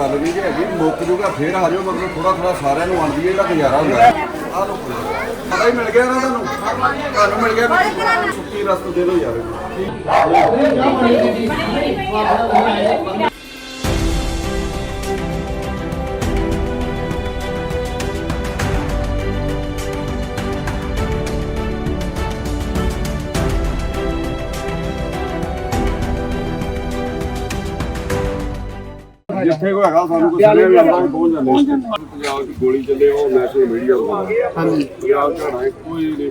ਗੱਲ ਨਹੀਂ ਕਿ ਹੈਗੀ ਮੁੱਕ ਜੂਗਾ ਫੇਰ ਆ ਜਾਓ ਮਤਲਬ ਥੋੜਾ ਥੋੜਾ ਸਾਰਿਆਂ ਨੂੰ ਆਉਂਦੀ ਹੈ ਇਹਦਾ ਗੁਜ਼ਾਰਾ ਹੁੰਦਾ ਹੈ ਆ ਲੋ ਪਤਾ ਹੀ ਮਿਲ ਗਿਆ ਨਾ ਤੁਹਾਨੂੰ ਤੁਹਾਨੂੰ ਮਿਲ ਗਿਆ ਸੁੱਕੀ ਰਸਤ ਦੇ ਦਿਓ ਯਾਰ ਜਿੱਥੇ ਕੋਈ ਹੈਗਾ ਸਾਨੂੰ ਕੋਈ ਸੁਣਿਆ ਵੀ ਪਹੁੰਚ ਜਾਂਦੇ। ਪੰਜਾਬ ਦੀ ਗੋਲੀ ਚੱਲੇ ਉਹ ਨੈਸ਼ਨਲ ਮੀਡੀਆ ਹਾਂਜੀ। ਪੰਜਾਬ ਝਾੜਾ ਕੋਈ ਨਹੀਂ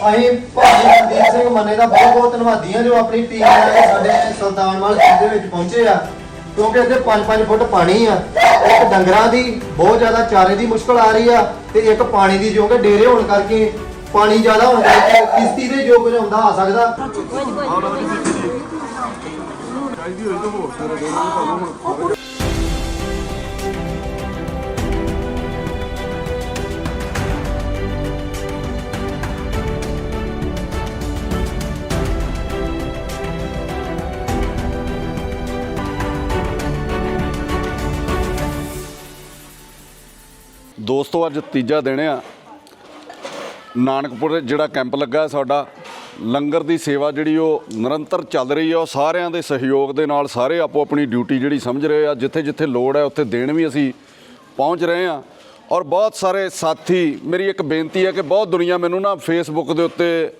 ਅਸੀਂ ਭਾਜੀ ਮਨਦੀਪ ਸਿੰਘ ਮੰਨੇ ਦਾ ਬਹੁਤ ਬਹੁਤ ਧੰਨਵਾਦੀ ਹਾਂ ਜੋ ਆਪਣੀ ਟੀਮ ਨਾਲ ਸਾਡੇ ਸੁਲਤਾਨਵਾਲ ਖੇਡ ਦੇ ਵਿੱਚ ਪਹੁੰਚੇ ਆ। ਕਿਉਂਕਿ ਇੱਥੇ 5-5 ਫੁੱਟ ਪਾਣੀ ਆ। ਇੱਕ ਡੰਗਰਾਂ ਦੀ ਬਹੁਤ ਜ਼ਿਆਦਾ ਚਾਰੇ ਦੀ ਮੁਸ਼ਕਲ ਆ ਰਹੀ ਆ ਤੇ ਇੱਕ ਪਾਣੀ ਦੀ ਜੋ ਕਿ ਡੇਰੇ ਹੋਣ ਕਰਕੇ ਪਾਣੀ ਜ਼ਿਆਦਾ ਹੋਣ ਕਰਕੇ ਕਿਸ਼ਤੀ ਦੇ ਜੋ ਕੁਝ ਹੁੰਦਾ ਆ ਸਕਦਾ। ਚਾਹੀਦੀ ਹੋਈ ਤਾਂ ਹੋਰ ਤੇਰੇ ਦੋਨਾਂ ਨੂੰ ਤੁਹਾਨੂੰ ਹੁਣ ਦੋਸਤੋ ਅੱਜ ਤੀਜਾ ਦਿਨ ਆ। ਨਾਨਕਪੁਰ ਜਿਹੜਾ ਕੈਂਪ ਲੱਗਾ ਸਾਡਾ ਲੰਗਰ ਦੀ ਸੇਵਾ ਜਿਹੜੀ ਉਹ ਨਿਰੰਤਰ ਚੱਲ ਰਹੀ ਹੈ ਉਹ ਸਾਰਿਆਂ ਦੇ ਸਹਿਯੋਗ ਦੇ ਨਾਲ ਸਾਰੇ ਆਪੋ ਆਪਣੀ ਡਿਊਟੀ ਜਿਹੜੀ ਸਮਝ ਰਹੇ ਆ, ਜਿੱਥੇ ਜਿੱਥੇ ਲੋੜ ਹੈ ਉੱਥੇ ਦੇਣ ਵੀ ਅਸੀਂ ਪਹੁੰਚ ਰਹੇ ਆ। ਔਰ ਬਹੁਤ ਸਾਰੇ ਸਾਥੀ, ਮੇਰੀ ਇੱਕ ਬੇਨਤੀ ਹੈ ਕਿ ਬਹੁਤ ਦੁਨੀਆ ਮੈਨੂੰ ਨਾ ਫੇਸਬੁੱਕ ਦੇ ਉੱਤੇ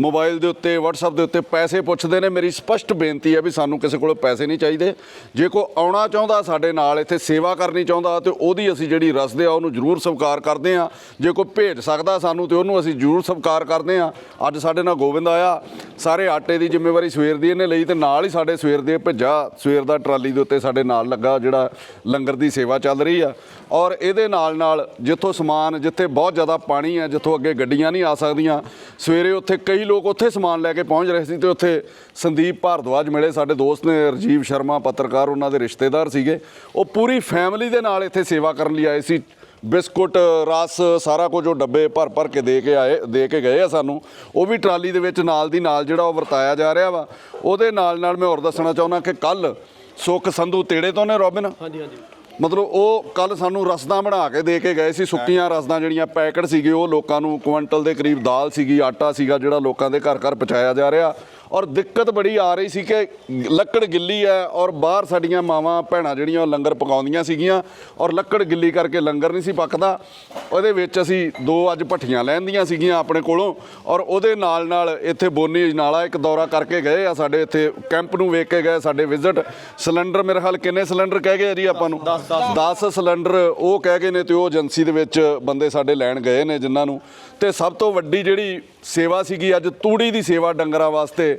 ਮੋਬਾਈਲ ਦੇ ਉੱਤੇ, WhatsApp ਦੇ ਉੱਤੇ ਪੈਸੇ ਪੁੱਛਦੇ ਨੇ। ਮੇਰੀ ਸਪਸ਼ਟ ਬੇਨਤੀ ਹੈ ਵੀ ਸਾਨੂੰ ਕਿਸੇ ਕੋਲੋਂ ਪੈਸੇ ਨਹੀਂ ਚਾਹੀਦੇ। ਜੇ ਕੋਈ ਆਉਣਾ ਚਾਹੁੰਦਾ ਸਾਡੇ ਨਾਲ, ਇੱਥੇ ਸੇਵਾ ਕਰਨੀ ਚਾਹੁੰਦਾ ਤੇ ਉਹਦੀ ਅਸੀਂ ਜਿਹੜੀ ਰਸਦੇ ਆ, ਉਹਨੂੰ ਜ਼ਰੂਰ ਸਵੀਕਾਰ ਕਰਦੇ ਆ ਜੇ ਕੋਈ ਭੇਜ ਸਕਦਾ ਸਾਨੂੰ ਤੇ ਉਹਨੂੰ ਅਸੀਂ ਜ਼ਰੂਰ ਸਵੀਕਾਰ ਕਰਦੇ ਆ ਅੱਜ ਸਾਡੇ ਨਾਲ ਗੋਬਿੰਦ ਆਇਆ। ਸਾਰੇ ਆਟੇ ਦੀ ਜ਼ਿੰਮੇਵਾਰੀ ਸਵੇਰ ਦੀ ਇਹਨੇ ਲਈ ਤੇ ਨਾਲ ਹੀ ਸਾਡੇ ਸਵੇਰ ਦੇ ਭੇਜਾ, ਸਵੇਰ ਦਾ ਟਰਾਲੀ ਦੇ ਉੱਤੇ ਸਾਡੇ ਨਾਲ ਲੱਗਾ, ਜਿਹੜਾ ਲੰਗਰ ਦੀ ਸੇਵਾ ਚੱਲ ਰਹੀ ਆ। ਔਰ ਇਹਦੇ ਨਾਲ ਨਾਲ ਜਿੱਥੋਂ ਸਮਾਨ, ਜਿੱਥੇ ਬਹੁਤ ਜ਼ਿਆਦਾ ਪਾਣੀ ਹੈ, ਜਿੱਥੋਂ ਅੱਗੇ ਗੱਡੀਆਂ ਨਹੀਂ ਆ ਸਕਦੀਆਂ, ਸਵੇਰੇ ਉੱਥੇ ਕਈ ਲੋਕ ਉੱਥੇ ਸਮਾਨ ਲੈ ਕੇ ਪਹੁੰਚ ਰਹੇ ਸੀ ਤੇ ਉੱਥੇ ਸੰਦੀਪ ਭਾਰਦਵਾਜ ਮਿਲੇ, ਸਾਡੇ ਦੋਸਤ ਨੇ ਰਜੀਵ ਸ਼ਰਮਾ, ਪੱਤਰਕਾਰ ਉਹਨਾਂ ਦੇ ਰਿਸ਼ਤੇਦਾਰ ਸੀਗੇ। ਉਹ ਪੂਰੀ ਫੈਮਿਲੀ ਦੇ ਨਾਲ ਇੱਥੇ ਸੇਵਾ ਕਰਨ ਲਈ ਆਏ ਸੀ। ਬਿਸਕੁਟ, ਰਸ, ਸਾਰਾ ਕੁਝ ਉਹ ਡੱਬੇ ਭਰ ਭਰ ਕੇ ਦੇ ਕੇ ਆਏ, ਦੇ ਕੇ ਗਏ ਆ ਸਾਨੂੰ। ਉਹ ਵੀ ਟਰਾਲੀ ਦੇ ਵਿੱਚ ਨਾਲ ਦੀ ਨਾਲ ਜਿਹੜਾ ਉਹ ਵਰਤਾਇਆ ਜਾ ਰਿਹਾ ਵਾ। ਉਹਦੇ ਨਾਲ ਨਾਲ ਮੈਂ ਹੋਰ ਦੱਸਣਾ ਚਾਹੁੰਦਾ ਕਿ ਕੱਲ ਸੁਖ ਸੰਧੂ ਤੇੜੇ ਤੋਂ ਨੇ ਰੋਬਿਨ? ਹਾਂਜੀ ਹਾਂਜੀ। ਮਤਲਬ ਉਹ ਕੱਲ ਸਾਨੂੰ ਰਸਦਾਂ ਬਣਾ ਕੇ ਦੇ ਕੇ ਗਏ ਸੀ, ਸੁੱਕੀਆਂ ਰਸਦਾਂ ਜਿਹੜੀਆਂ ਪੈਕਟ ਸੀਗੇ, ਉਹ ਲੋਕਾਂ ਨੂੰ ਕੁਇੰਟਲ ਦੇ ਕਰੀਬ ਦਾਲ ਸੀਗੀ, ਆਟਾ ਸੀਗਾ, ਜਿਹੜਾ ਲੋਕਾਂ ਦੇ ਘਰ ਘਰ ਪਹੁੰਚਾਇਆ ਜਾ ਰਿਹਾ। ਔਰ ਦਿੱਕਤ ਬੜੀ ਆ ਰਹੀ ਸੀ ਕਿ ਲੱਕੜ ਗਿੱਲੀ ਹੈ ਔਰ ਬਾਹਰ ਸਾਡੀਆਂ ਮਾਵਾਂ ਭੈਣਾਂ ਜਿਹੜੀਆਂ ਉਹ ਲੰਗਰ ਪਕਾਉਂਦੀਆਂ ਸੀਗੀਆਂ ਔਰ ਲੱਕੜ ਗਿੱਲੀ ਕਰਕੇ ਲੰਗਰ ਨਹੀਂ ਸੀ ਪੱਕਦਾ। ਉਹਦੇ ਵਿੱਚ ਅਸੀਂ ਦੋ ਅੱਜ ਭੱਠੀਆਂ ਲੈਂਦੀਆਂ ਸੀਗੀਆਂ ਆਪਣੇ ਕੋਲੋਂ ਔਰ ਉਹਦੇ ਨਾਲ ਨਾਲ ਇੱਥੇ ਬੋਨੀ ਨਾਲਾ ਇੱਕ ਦੌਰਾ ਕਰਕੇ ਗਏ ਆ ਸਾਡੇ ਇੱਥੇ ਕੈਂਪ ਨੂੰ ਵੇਖ ਕੇ ਗਏ ਸਾਡੇ ਵਿਜ਼ਿਟ। ਸਿਲੰਡਰ ਮੇਰੇ ਹਾਲ ਕਿੰਨੇ ਸਿਲੰਡਰ ਕਹਿ ਗਏ ਜੀ ਆਪਾਂ ਨੂੰ? 10 ਸਿਲੰਡਰ ਉਹ ਕਹਿ ਗਏ ਨੇ ਤੇ ਉਹ ਏਜੰਸੀ ਦੇ ਵਿੱਚ ਬੰਦੇ ਸਾਡੇ ਲੈਣ ਗਏ ਨੇ ਜਿਨ੍ਹਾਂ ਨੂੰ। ਤੇ ਸਭ ਤੋਂ ਵੱਡੀ ਜਿਹੜੀ ਸੇਵਾ ਸੀਗੀ ਅੱਜ ਤੂੜੀ ਦੀ ਸੇਵਾ ਡੰਗਰਾਂ ਵਾਸਤੇ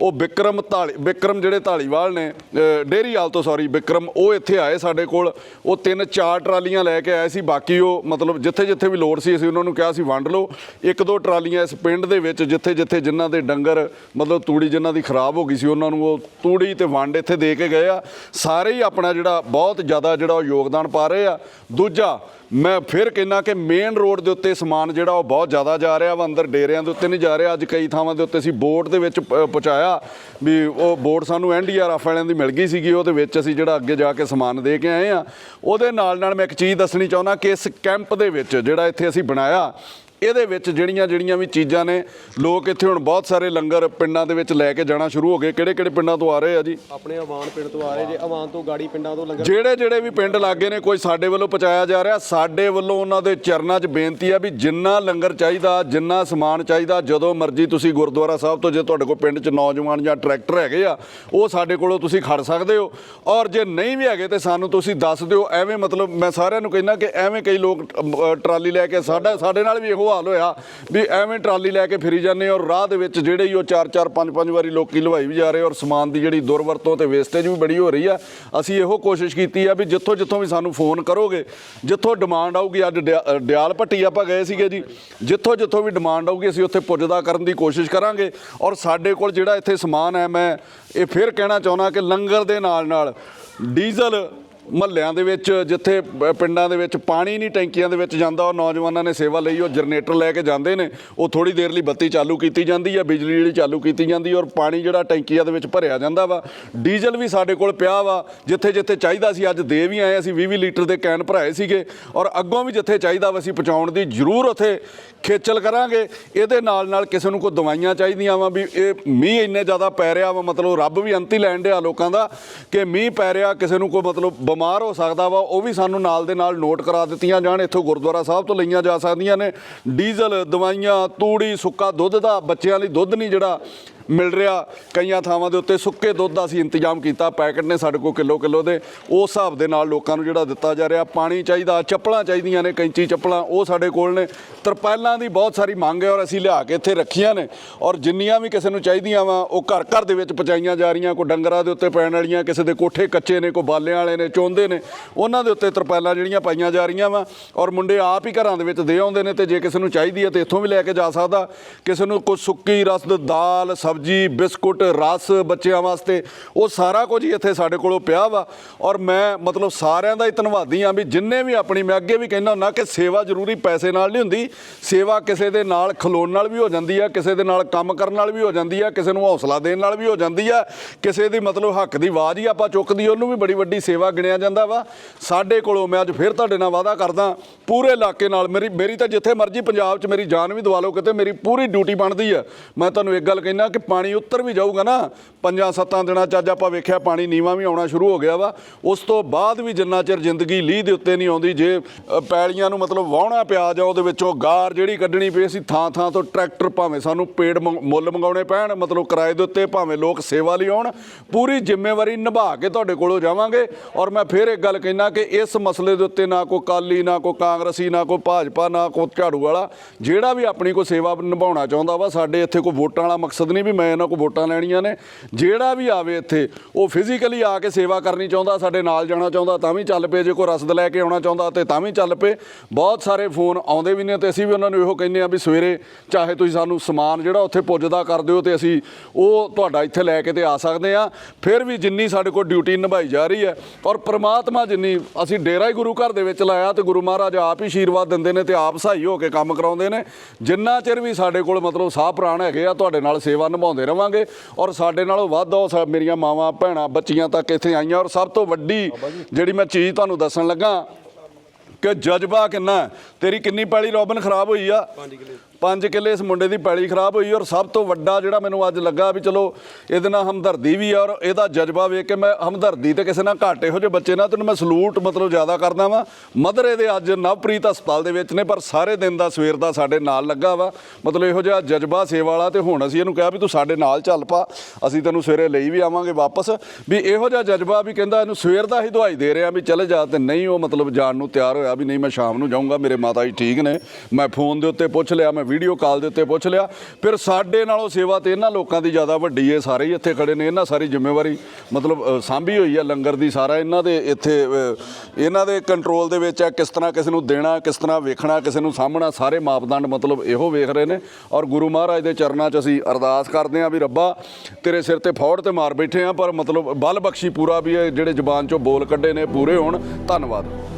ਉਹ ਵਿਕਰਮ ਧਾਲੀ ਵਿਕਰਮ ਜਿਹੜੇ ਧਾਲੀਵਾਲ ਨੇ ਅ, ਡੇਅਰੀ ਤੋਂ ਸੌਰੀ ਵਿਕਰਮ ਉਹ ਇੱਥੇ ਆਏ ਸਾਡੇ ਕੋਲ। ਉਹ ਤਿੰਨ ਚਾਰ ਟਰਾਲੀਆਂ ਲੈ ਕੇ ਆਏ ਸੀ ਬਾਕੀ ਉਹ ਮਤਲਬ ਜਿੱਥੇ ਜਿੱਥੇ ਵੀ ਲੋੜ ਸੀ ਅਸੀਂ ਉਹਨਾਂ ਨੂੰ ਕਿਹਾ ਸੀ ਵੰਡ ਲਓ। ਇੱਕ ਦੋ ਟਰਾਲੀਆਂ ਇਸ ਪਿੰਡ ਦੇ ਵਿੱਚ ਜਿੱਥੇ ਜਿੱਥੇ ਜਿਨ੍ਹਾਂ ਦੇ ਡੰਗਰ ਮਤਲਬ ਤੂੜੀ ਜਿਨ੍ਹਾਂ ਦੀ ਖਰਾਬ ਹੋ ਗਈ ਸੀ ਉਹਨਾਂ ਨੂੰ ਉਹ ਤੂੜੀ ਤੇ ਵੰਡ ਇੱਥੇ ਦੇ ਕੇ ਗਏ ਆ। ਸਾਰੇ ਹੀ ਆਪਣਾ ਜਿਹੜਾ ਬਹੁਤ ਜ਼ਿਆਦਾ ਜਿਹੜਾ ਉਹ ਯੋਗਦਾਨ ਪਾ ਰਹੇ ਆ। ਦੂਜਾ ਮੈਂ ਫਿਰ ਕਹਿੰਦਾ ਕਿ ਮੇਨ ਰੋਡ ਦੇ ਉੱਤੇ ਸਮਾਨ ਜਿਹੜਾ ਉਹ ਬਹੁਤ ਜ਼ਿਆਦਾ ਜਾ ਰਿਹਾ ਵਾ ਅੰਦਰ ਡੇਰਿਆਂ ਦੇ ਉੱਤੇ ਨਹੀਂ ਜਾ ਰਿਹਾ। ਅੱਜ ਕਈ ਥਾਵਾਂ ਦੇ ਉੱਤੇ ਅਸੀਂ ਬੋਟ ਦੇ ਵਿੱਚ ਪਹੁੰਚਾਇਆ ਪਹੁੰਚਾਇਆ ਵੀ ਉਹ ਬੋਰਡ ਸਾਨੂੰ ਐਨਡੀਆਰਐਫ ਵਾਲਿਆਂ ਦੀ ਮਿਲ ਗਈ ਸੀਗੀ, ਉਹਦੇ ਵਿੱਚ ਅਸੀਂ ਜਿਹੜਾ ਅੱਗੇ ਜਾ ਕੇ ਸਮਾਨ ਦੇ ਕੇ ਆਏ ਆ ਉਹਦੇ ਨਾਲ ਨਾਲ ਮੈਂ ਇੱਕ ਚੀਜ਼ ਦੱਸਣੀ ਚਾਹੁੰਦਾ ਕਿ ਇਸ ਕੈਂਪ ਦੇ ਵਿੱਚ ਜਿਹੜਾ ਇੱਥੇ ਅਸੀਂ ਬਣਾਇਆ ਇਹਦੇ ਵਿੱਚ ਜਿਹੜੀਆਂ ਜਿਹੜੀਆਂ ਵੀ ਚੀਜ਼ਾਂ ਨੇ ਲੋਕ ਇੱਥੇ ਹੁਣ ਬਹੁਤ ਸਾਰੇ ਲੰਗਰ ਪਿੰਡਾਂ ਦੇ ਵਿੱਚ ਲੈ ਕੇ ਜਾਣਾ ਸ਼ੁਰੂ ਹੋ ਗਏ। ਕਿਹੜੇ ਕਿਹੜੇ ਪਿੰਡਾਂ ਤੋਂ ਆ ਰਹੇ ਆ ਜੀ? ਆਪਣੇ ਆਵਾਨ ਪਿੰਡ ਤੋਂ ਆ ਰਹੇ ਜੇ ਆਵਾਨ ਤੋਂ ਗਾੜੀ ਪਿੰਡਾਂ ਤੋਂ ਲੰਗਰ ਜਿਹੜੇ ਜਿਹੜੇ ਵੀ ਪਿੰਡ ਲਾਗੇ ਨੇ ਕੋਈ ਸਾਡੇ ਵੱਲੋਂ ਪਹੁੰਚਾਇਆ ਜਾ ਰਿਹਾ। ਸਾਡੇ ਵੱਲੋਂ ਉਹਨਾਂ ਦੇ ਚਰਨਾਂ 'ਚ ਬੇਨਤੀ ਆ ਵੀ ਜਿੰਨਾ ਲੰਗਰ ਚਾਹੀਦਾ ਜਿੰਨਾ ਸਮਾਨ ਚਾਹੀਦਾ ਜਦੋਂ ਮਰਜ਼ੀ ਤੁਸੀਂ ਗੁਰਦੁਆਰਾ ਸਾਹਿਬ ਤੋਂ ਜੇ ਤੁਹਾਡੇ ਕੋਲ ਪਿੰਡ 'ਚ ਨੌਜਵਾਨ ਜਾਂ ਟਰੈਕਟਰ ਹੈਗੇ ਆ ਉਹ ਸਾਡੇ ਕੋਲੋਂ ਤੁਸੀਂ ਖੜ ਸਕਦੇ ਹੋ। ਔਰ ਜੇ ਨਹੀਂ ਵੀ ਹੈਗੇ ਤੇ ਸਾਨੂੰ ਤੁਸੀਂ ਦੱਸ ਦਿਓ। ਐਵੇਂ ਮਤਲਬ ਮੈਂ ਸਾਰਿਆਂ ਨੂੰ ਕਹਿੰਦਾ ਕਿ ਐਵੇਂ ਕਈ ਲੋਕ ਟਰਾਲੀ ਲੈ ਕੇ ਸਾਡਾ ਸਾਡੇ ਨਾਲ ਵੀ ਇਹੋ ਹਾਲ ਹੋਇਆ ਵੀ ਐਵੇਂ ਟਰਾਲੀ ਲੈ ਕੇ ਫਿਰੀ ਜਾਂਦੇ ਔਰ ਰਾਹ ਦੇ ਵਿੱਚ ਜਿਹੜੇ ਹੀ ਉਹ ਚਾਰ ਚਾਰ, ਪੰਜ ਪੰਜ ਵਾਰੀ ਲੋਕੀ ਲਵਾਈ ਵੀ ਜਾ ਰਹੇ ਔਰ ਸਮਾਨ ਦੀ ਜਿਹੜੀ ਦੁਰਵਰਤੋਂ ਤੇ ਵੇਸਟੇਜ ਵੀ ਬੜੀ ਹੋ ਰਹੀ ਆ। ਅਸੀਂ ਇਹੋ ਕੋਸ਼ਿਸ਼ ਕੀਤੀ ਆ ਵੀ ਜਿੱਥੋਂ ਜਿੱਥੋਂ ਵੀ ਸਾਨੂੰ ਫੋਨ ਕਰੋਗੇ, ਜਿੱਥੋਂ ਡਿਮਾਂਡ ਆਊਗੀ, ਅੱਜ ਡਿਆ- ਡਿਆਲ ਭੱਟੀ ਆਪਾਂ ਗਏ ਸੀਗੇ ਜੀ, ਜਿੱਥੋਂ ਜਿੱਥੋਂ ਵੀ ਡਿਮਾਂਡ ਆਊਗੀ, ਅਸੀਂ ਉੱਥੇ ਪੁੱਜਦਾ ਕਰਨ ਦੀ ਕੋਸ਼ਿਸ਼ ਕਰਾਂਗੇ ਔਰ ਸਾਡੇ ਕੋਲ ਜਿਹੜਾ ਇੱਥੇ ਸਮਾਨ ਹੈ, ਮੈਂ ਇਹ ਫਿਰ ਕਹਿਣਾ ਚਾਹੁੰਦਾ ਕਿ ਲੰਗਰ ਦੇ ਨਾਲ ਨਾਲ ਡੀਜ਼ਲ ਮਹੱਲਿਆਂ ਦੇ ਵਿੱਚ, ਜਿੱਥੇ ਪਿੰਡਾਂ ਦੇ ਵਿੱਚ ਪਾਣੀ ਨਹੀਂ, ਟੈਂਕੀਆਂ ਦੇ ਵਿੱਚ ਜਾਂਦਾ, ਉਹ ਨੌਜਵਾਨਾਂ ਨੇ ਸੇਵਾ ਲਈ, ਉਹ ਜਨਰੇਟਰ ਲੈ ਕੇ ਜਾਂਦੇ ਨੇ, ਉਹ ਥੋੜੀ ਦੇਰ ਲਈ ਬੱਤੀ ਚਾਲੂ ਕੀਤੀ ਜਾਂਦੀ ਹੈ, ਬਿਜਲੀ ਜਿਹੜੀ ਚਾਲੂ ਕੀਤੀ ਜਾਂਦੀ ਔਰ ਪਾਣੀ ਜਿਹੜਾ ਟੈਂਕੀਆਂ ਦੇ ਵਿੱਚ ਭਰਿਆ ਜਾਂਦਾ ਵਾ। ਡੀਜ਼ਲ ਵੀ ਸਾਡੇ ਕੋਲ ਪਿਆ ਵਾ, ਜਿੱਥੇ ਜਿੱਥੇ ਚਾਹੀਦਾ ਸੀ, ਅੱਜ ਦੇ ਵੀ ਆਏ ਅਸੀਂ 20 ਲੀਟਰ ਦੇ ਕੈਨ ਭਰਾਏ ਸੀਗੇ, ਔਰ ਅੱਗੋਂ ਵੀ ਜਿੱਥੇ ਚਾਹੀਦਾ ਵਾ ਅਸੀਂ ਪਹੁੰਚਾਉਣ ਦੀ ਜ਼ਰੂਰ ਉੱਥੇ ਖੇਚਲ ਕਰਾਂਗੇ। ਇਹਦੇ ਨਾਲ ਨਾਲ ਕਿਸੇ ਨੂੰ ਕੋਈ ਦਵਾਈਆਂ ਚਾਹੀਦੀਆਂ ਵਾ, ਵੀ ਇਹ ਮੀਂਹ ਇੰਨੇ ਜ਼ਿਆਦਾ ਪੈ ਰਿਹਾ ਵਾ, ਮਤਲਬ ਰੱਬ ਵੀ ਅੰਤੀ ਲੈਣ ਡਿਆ ਲੋਕਾਂ ਦਾ, ਕਿ ਮੀਂਹ ਪੈ ਰਿਹਾ, ਕਿਸੇ ਨੂੰ ਕੋਈ ਮਤਲਬ ਬਿਮਾਰ ਹੋ ਸਕਦਾ ਵਾ, ਉਹ ਵੀ ਸਾਨੂੰ ਨਾਲ ਦੇ ਨਾਲ ਨੋਟ ਕਰਾ ਦਿੱਤੀਆਂ ਜਾਣ, ਇੱਥੋਂ ਗੁਰਦੁਆਰਾ ਸਾਹਿਬ ਤੋਂ ਲਈਆਂ ਜਾ ਸਕਦੀਆਂ ਨੇ। ਡੀਜ਼ਲ, ਦਵਾਈਆਂ, ਤੂੜੀ, ਸੁੱਕਾ ਦੁੱਧ ਦਾ ਬੱਚਿਆਂ ਲਈ ਦੁੱਧ ਨਹੀਂ ਜਿਹੜਾ ਮਿਲ ਰਿਹਾ। ਕਈਆਂ ਥਾਵਾਂ ਦੇ ਉੱਤੇ ਸੁੱਕੇ ਦੁੱਧ ਦਾ ਅਸੀਂ ਇੰਤਜ਼ਾਮ ਕੀਤਾ। ਪੈਕਟ ਨੇ ਸਾਡੇ ਕੋਲ ਕਿਲੋ ਕਿਲੋ ਦੇ। ਉਸ ਹਿਸਾਬ ਦੇ ਨਾਲ ਲੋਕਾਂ ਨੂੰ ਜਿਹੜਾ ਦਿੱਤਾ ਜਾ ਰਿਹਾ। ਪਾਣੀ ਚਾਹੀਦਾ, ਚੱਪਲਾਂ ਚਾਹੀਦੀਆਂ ਨੇ, ਕੈਂਚੀ ਚੱਪਲਾਂ, ਉਹ ਸਾਡੇ ਕੋਲ ਨੇ। ਤਰਪਾਲਾਂ ਦੀ ਬਹੁਤ ਸਾਰੀ ਮੰਗ ਹੈ ਔਰ ਅਸੀਂ ਲਿਆ ਕੇ ਇੱਥੇ ਰੱਖੀਆਂ ਨੇ। ਔਰ ਜਿੰਨੀਆਂ ਵੀ ਕਿਸੇ ਨੂੰ ਚਾਹੀਦੀਆਂ ਵਾ, ਉਹ ਘਰ ਘਰ ਦੇ ਵਿੱਚ ਪਹੁੰਚਾਈਆਂ ਜਾ ਰਹੀਆਂ। ਕੋਈ ਡੰਗਰਾਂ ਦੇ ਉੱਤੇ ਪੈਣ ਵਾਲੀਆਂ, ਕਿਸੇ ਦੇ ਕੋਠੇ ਕੱਚੇ ਨੇ, ਕੋਈ ਬਾਲਿਆਂ ਵਾਲੇ ਨੇ, ਚੋਂਦੇ ਨੇ। ਉਹਨਾਂ ਦੇ ਉੱਤੇ ਤਰਪਾਲਾਂ ਜਿਹੜੀਆਂ ਪਾਈਆਂ ਜਾ ਰਹੀਆਂ ਵਾ। ਔਰ ਮੁੰਡੇ ਆਪ ਹੀ ਘਰਾਂ ਦੇ ਵਿੱਚ ਦੇ ਆਉਂਦੇ ਨੇ ਤੇ ਜੇ ਕਿਸੇ ਨੂੰ ਚਾਹੀਦੀ ਹੈ ਤੇ ਇੱਥੋਂ ਵੀ ਲੈ ਕੇ ਜਾ ਸਕਦਾ। ਕਿਸੇ ਨੂੰ ਕੋਈ ਸੁੱਕੀ ਰਸਦ ਦਾਲ, ਸਬਜੀ ਸਬਜ਼ੀ, ਬਿਸਕੁਟ, ਰਸ ਬੱਚਿਆਂ ਵਾਸਤੇ, ਉਹ ਸਾਰਾ ਕੁਝ ਹੀ ਇੱਥੇ ਸਾਡੇ ਕੋਲੋਂ ਪਿਆ ਵਾ। ਔਰ ਮੈਂ ਮਤਲਬ ਸਾਰਿਆਂ ਦਾ ਹੀ ਧੰਨਵਾਦੀ ਆ ਵੀ ਜਿੰਨੇ ਵੀ ਆਪਣੀ, ਮੈਂ ਅੱਗੇ ਵੀ ਕਹਿੰਦਾ ਹੁੰਦਾ ਕਿ ਸੇਵਾ ਜ਼ਰੂਰੀ ਪੈਸੇ ਨਾਲ ਨਹੀਂ ਹੁੰਦੀ। ਸੇਵਾ ਕਿਸੇ ਦੇ ਨਾਲ ਖਲੋਣ ਨਾਲ ਵੀ ਹੋ ਜਾਂਦੀ ਆ, ਕਿਸੇ ਦੇ ਨਾਲ ਕੰਮ ਕਰਨ ਨਾਲ ਵੀ ਹੋ ਜਾਂਦੀ ਆ, ਕਿਸੇ ਨੂੰ ਹੌਸਲਾ ਦੇਣ ਨਾਲ ਵੀ ਹੋ ਜਾਂਦੀ ਆ। ਕਿਸੇ ਦੀ ਮਤਲਬ ਹੱਕ ਦੀ ਆਵਾਜ਼ ਹੀ ਆਪਾਂ ਚੁੱਕਦੀ ਉਹਨੂੰ ਵੀ ਬੜੀ ਵੱਡੀ ਸੇਵਾ ਗਿਣਿਆ ਜਾਂਦਾ ਵਾ। ਸਾਡੇ ਕੋਲੋਂ ਮੈਂ ਅੱਜ ਫਿਰ ਤੁਹਾਡੇ ਨਾਲ ਵਾਅਦਾ ਕਰਦਾ, ਪੂਰੇ ਇਲਾਕੇ ਨਾਲ ਮੇਰੀ ਮੇਰੀ ਤਾਂ ਜਿੱਥੇ ਮਰਜ਼ੀ ਪੰਜਾਬ 'ਚ ਮੇਰੀ ਜਾਨ ਵੀ ਦਵਾ ਲਓ, ਕਿਤੇ ਮੇਰੀ ਪੂਰੀ ਡਿਊਟੀ ਬਣਦੀ ਆ। ਮੈਂ ਤੁਹਾਨੂੰ ਇੱਕ ਗੱਲ ਕਹਿਣਾ ਕਿ ਪਾਣੀ ਉੱਤਰ ਵੀ ਜਾਊਗਾ ਨਾ, ਪੰਜਾਂ ਸੱਤਾਂ ਦਿਨਾਂ 'ਚ ਅੱਜ ਆਪਾਂ ਵੇਖਿਆ ਪਾਣੀ ਨੀਵਾਂ ਵੀ ਆਉਣਾ ਸ਼ੁਰੂ ਹੋ ਗਿਆ ਵਾ। ਉਸ ਤੋਂ ਬਾਅਦ ਵੀ ਜਿੰਨਾ ਚਿਰ ਜ਼ਿੰਦਗੀ ਲੀਹ ਦੇ ਉੱਤੇ ਨਹੀਂ ਆਉਂਦੀ, ਜੇ ਪੈਲੀਆਂ ਨੂੰ ਮਤਲਬ ਵਾਹੁਣਾ ਪਿਆ ਜਾ ਉਹਦੇ ਵਿੱਚੋਂ ਗਾਰ ਜਿਹੜੀ ਕੱਢਣੀ ਪਈ ਸੀ ਥਾਂ ਥਾਂ ਤੋਂ ਟਰੈਕਟਰ ਭਾਵੇਂ ਸਾਨੂੰ ਪੇੜ ਮੰਗ- ਮੁੱਲ ਮੰਗਾਉਣੇ ਪੈਣ, ਮਤਲਬ ਕਿਰਾਏ ਦੇ ਉੱਤੇ ਭਾਵੇਂ ਲੋਕ ਸੇਵਾ ਲਈ ਆਉਣ, ਪੂਰੀ ਜ਼ਿੰਮੇਵਾਰੀ ਨਿਭਾ ਕੇ ਤੁਹਾਡੇ ਕੋਲੋਂ ਜਾਵਾਂਗੇ। ਔਰ ਮੈਂ ਫਿਰ ਇੱਕ ਗੱਲ ਕਹਿਣਾ ਕਿ ਇਸ ਮਸਲੇ ਦੇ ਉੱਤੇ ਨਾ ਕੋਈ ਕਾਲੀ ਨਾ ਕੋਈ ਕਾਂਗਰਸੀ, ਨਾ ਕੋਈ ਭਾਜਪਾ, ਨਾ ਕੋਈ ਝਾੜੂ ਵਾਲਾ, ਜਿਹੜਾ ਵੀ ਆਪਣੀ ਕੋਈ ਸੇਵਾ ਨਿਭਾਉਣਾ ਚਾਹੁੰਦਾ ਵਾ, ਸਾਡੇ ਇੱਥੇ ਕੋਈ ਵੋਟਾਂ ਵਾਲਾ ਮਕਸਦ ਨਹੀਂ ਵੀ ਮੈਂ ਇਹਨਾਂ ਕੋਲ ਵੋਟਾਂ ਲੈਣੀਆਂ ਨੇ। ਜਿਹੜਾ ਵੀ ਆਵੇ ਇੱਥੇ, ਉਹ ਫਿਜ਼ੀਕਲੀ ਆ ਕੇ ਸੇਵਾ ਕਰਨੀ ਚਾਹੁੰਦਾ, ਸਾਡੇ ਨਾਲ ਜਾਣਾ ਚਾਹੁੰਦਾ, ਤਾਂ ਵੀ ਚੱਲ ਪਏ। ਜੇ ਕੋਈ ਰਸਦ ਲੈ ਕੇ ਆਉਣਾ ਚਾਹੁੰਦਾ, ਤੇ ਤਾਂ ਵੀ ਚੱਲ ਪਏ। ਬਹੁਤ ਸਾਰੇ ਫੋਨ ਆਉਂਦੇ ਵੀ ਨੇ, ਤੇ ਅਸੀਂ ਵੀ ਉਹਨਾਂ ਨੂੰ ਇਹੋ ਕਹਿੰਦੇ ਆ ਵੀ ਸਵੇਰੇ ਚਾਹੇ ਤੁਸੀਂ ਸਾਨੂੰ ਸਮਾਨ ਜਿਹੜਾ ਉੱਥੇ ਪੁੱਜਦਾ ਕਰ ਦਿਓ, ਤੇ ਅਸੀਂ ਉਹ ਤੁਹਾਡਾ ਇੱਥੇ ਲੈ ਕੇ ਤੇ ਆ ਸਕਦੇ ਆ ਫਿਰ ਵੀ ਜਿੰਨੀ ਸਾਡੇ ਕੋਲ ਡਿਊਟੀ ਨਿਭਾਈ ਜਾ ਰਹੀ ਹੈ, ਔਰ ਪ੍ਰਮਾਤਮਾ ਜਿੰਨੀ ਅਸੀਂ ਡੇਰਾ ਹੀ ਗੁਰੂ ਘਰ ਦੇ ਵਿੱਚ ਲਾਇਆ, ਤੇ ਗੁਰੂ ਮਹਾਰਾਜ ਆਪ ਹੀ ਆਸ਼ੀਰਵਾਦ ਦਿੰਦੇ ਨੇ ਤੇ ਆਪ ਸਹਾਈ ਹੋ ਕੇ ਕੰਮ ਕਰਾਉਂਦੇ ਨੇ। ਜਿੰਨਾ ਚਿਰ ਵੀ ਸਾਡੇ ਕੋਲ ਮਤਲਬ ਸਾਹ ਪ੍ਰਾਣ ਹੈਗੇ ਆ, ਤੁਹਾਡੇ ਨਾਲ ਸੇਵਾ ਨਿਭਾ ਨਿਭਾਉਂਦੇ ਰਵਾਂਗੇ ਔਰ ਸਾਡੇ ਨਾਲੋਂ ਵੱਧ ਉਹ ਮੇਰੀਆਂ ਮਾਵਾਂ ਭੈਣਾਂ ਬੱਚੀਆਂ ਤੱਕ ਇੱਥੇ ਆਈਆਂ ਔਰ ਸਭ ਤੋਂ ਵੱਡੀ ਜਿਹੜੀ ਮੈਂ ਚੀਜ਼ ਤੁਹਾਨੂੰ ਦੱਸਣ ਲੱਗਾ ਕਿ ਜਜ਼ਬਾ ਕਿੰਨਾ। ਤੇਰੀ ਕਿੰਨੀ ਪੈਲੀ ਰੋਬਨ ਖਰਾਬ ਹੋਈ ਆ। 5 ਕਿੱਲੇ। ਪੰਜ ਕਿੱਲੇ ਇਸ ਮੁੰਡੇ ਦੀ ਪੈਲੀ ਖਰਾਬ ਹੋਈ ਔਰ ਸਭ ਤੋਂ ਵੱਡਾ ਜਿਹੜਾ ਮੈਨੂੰ ਅੱਜ ਲੱਗਾ ਵੀ ਚਲੋ ਇਹਦੇ ਨਾਲ ਹਮਦਰਦੀ ਵੀ ਆ ਔਰ ਇਹਦਾ ਜਜ਼ਬਾ ਵੇਖ ਕੇ ਮੈਂ ਹਮਦਰਦੀ ਤੇ ਕਿਸੇ ਨਾਲ ਘੱਟ ਇਹੋ ਜਿਹੇ ਬੱਚੇ ਨਾਲ ਤੈਨੂੰ ਮੈਂ ਸਲੂਟ ਮਤਲਬ ਜ਼ਿਆਦਾ ਕਰਦਾ ਵਾਂ। ਮਦਰ ਇਹਦੇ ਅੱਜ ਨਵਪ੍ਰੀਤ ਹਸਪਤਾਲ ਦੇ ਵਿੱਚ ਨੇ, ਪਰ ਸਾਰੇ ਦਿਨ ਦਾ ਸਵੇਰ ਦਾ ਸਾਡੇ ਨਾਲ ਲੱਗਾ ਵਾ। ਮਤਲਬ ਇਹੋ ਜਿਹਾ ਜਜ਼ਬਾ ਸੇਵਾ ਵਾਲਾ ਤੇ ਹੁਣ ਅਸੀਂ ਇਹਨੂੰ ਕਿਹਾ ਵੀ ਤੂੰ ਸਾਡੇ ਨਾਲ ਚੱਲ ਪਾ, ਅਸੀਂ ਤੈਨੂੰ ਸਵੇਰੇ ਲਈ ਵੀ ਆਵਾਂਗੇ ਵਾਪਸ। ਵੀ ਇਹੋ ਜਿਹਾ ਜਜ਼ਬਾ ਵੀ ਕਹਿੰਦਾ ਇਹਨੂੰ ਸਵੇਰ ਦਾ ਹੀ ਦਵਾਈ ਦੇ ਰਿਹਾ ਵੀ ਚਲੇ ਜਾ ਤੇ ਨਹੀਂ ਉਹ ਮਤਲਬ ਜਾਣ ਨੂੰ ਤਿਆਰ ਹੋਇਆ ਵੀ ਨਹੀਂ ਮੈਂ ਸ਼ਾਮ ਨੂੰ ਜਾਊਂਗਾ, ਮੇਰੇ ਮਾਤਾ ਜੀ ਠੀਕ ਨੇ। ਮੈਂ ਫੋਨ ਦੇ ਉੱਤੇ ਪੁੱਛ ਲਿਆ, ਮੈਂ ਵੀਡੀਓ ਕਾਲ ਦੇ ਉੱਤੇ ਪੁੱਛ ਲਿਆ। ਫਿਰ ਸਾਡੇ ਨਾਲੋਂ ਸੇਵਾ ਤੇ ਇਹਨਾਂ ਲੋਕਾਂ ਦੀ ਜ਼ਿਆਦਾ ਵੱਡੀ ਹੈ ਸਾਰੇ ਹੀ ਇੱਥੇ ਖੜੇ ਨੇ, ਇਹਨਾਂ ਸਾਰੀ ਜ਼ਿੰਮੇਵਾਰੀ ਮਤਲਬ ਸਾਂਭੀ ਹੋਈ ਹੈ ਲੰਗਰ ਦੀ ਸਾਰਾ ਇਹਨਾਂ ਦੇ ਇੱਥੇ ਇਹਨਾਂ ਦੇ ਕੰਟਰੋਲ ਦੇ ਵਿੱਚ ਹੈ ਕਿਸ ਤਰ੍ਹਾਂ ਕਿਸੇ ਨੂੰ ਦੇਣਾ, ਕਿਸ ਤਰ੍ਹਾਂ ਵੇਖਣਾ, ਕਿਸੇ ਨੂੰ ਸਾਹਮਣਾ ਸਾਰੇ ਮਾਪਦੰਡ ਮਤਲਬ ਇਹੋ ਵੇਖ ਰਹੇ ਨੇ। ਔਰ ਗੁਰੂ ਮਹਾਰਾਜ ਦੇ ਚਰਨਾਂ 'ਚ ਅਸੀਂ ਅਰਦਾਸ ਕਰਦੇ ਹਾਂ ਵੀ ਰੱਬਾ, ਤੇਰੇ ਸਿਰ ਤੇ ਫੌੜ ਤੇ ਮਾਰ ਬੈਠੇ ਆ ਪਰ ਮਤਲਬ ਬਲ ਬਖਸ਼ੀ ਪੂਰਾ ਵੀ ਇਹ ਜਿਹੜੇ ਜ਼ਬਾਨ 'ਚੋਂ ਬੋਲ ਕੱਢੇ ਨੇ, ਪੂਰੇ ਹੋਣ। ਧੰਨਵਾਦ।